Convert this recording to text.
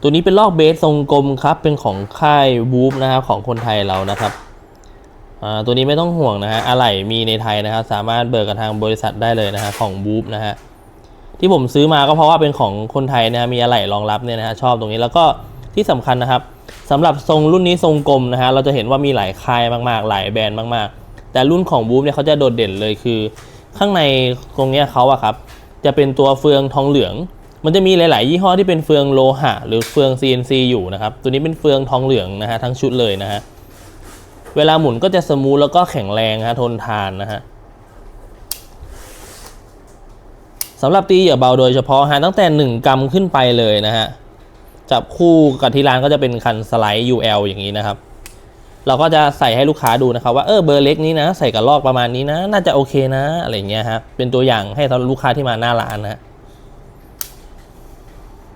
ตัวนี้เป็นลอกเบสทรงกลมครับ เป็นของค่ายวูฟนะครับของคนไทยเรานะครับตัวนี้ไม่ต้องห่วงนะฮะอะไหล่มีในไทยนะครับ สามารถเบิกกับทางบริษัทได้เลยนะฮะของวูฟนะฮะที่ผมซื้อมาก็เพราะว่าเป็นของคนไทยนะฮะมีอะไหล่รองรับเนี่ยนะฮะชอบตรงนี้แล้วก็ที่สำคัญนะครับสำหรับทรงรุ่นนี้ทรงกลมนะฮะเราจะเห็นว่ามีหลายค่ายมากๆ หลายแบรนด์มากๆ แต่รุ่นของวูฟเนี่ยเขาจะโดดเด่นเลยคือ ข้างในตรงเนี้ยเขาอะครับจะเป็นตัวเฟืองทองเหลือง มันจะมีหลาย ๆ ยี่ห้อที่เป็นเฟืองโลหะ หรือเฟือง CNC อยู่นะครับ ตัวนี้เป็นเฟืองทองเหลืองนะฮะทั้งชุดเลยนะฮะ เวลาหมุนก็จะสมูทแล้วก็แข็งแรงฮะทนทานนะฮะสำหรับตีเหยื่อเบาโดยเฉพาะฮะตั้งแต่ 1 กรัมขึ้นไปเลยนะฮะ จับคู่กับที่ร้านก็จะเป็นคันสไลด์ UL อย่างนี้นะครับ เราก็จะใส่ให้ลูกค้าดูนะครับว่าเออเบอร์เล็กนี้นะ ใส่กับลอกประมาณนี้นะ น่าจะโอเคนะอะไรเงี้ยฮะเป็นตัวอย่างให้สำหรับลูกค้าที่มาหน้าร้านนะฮะ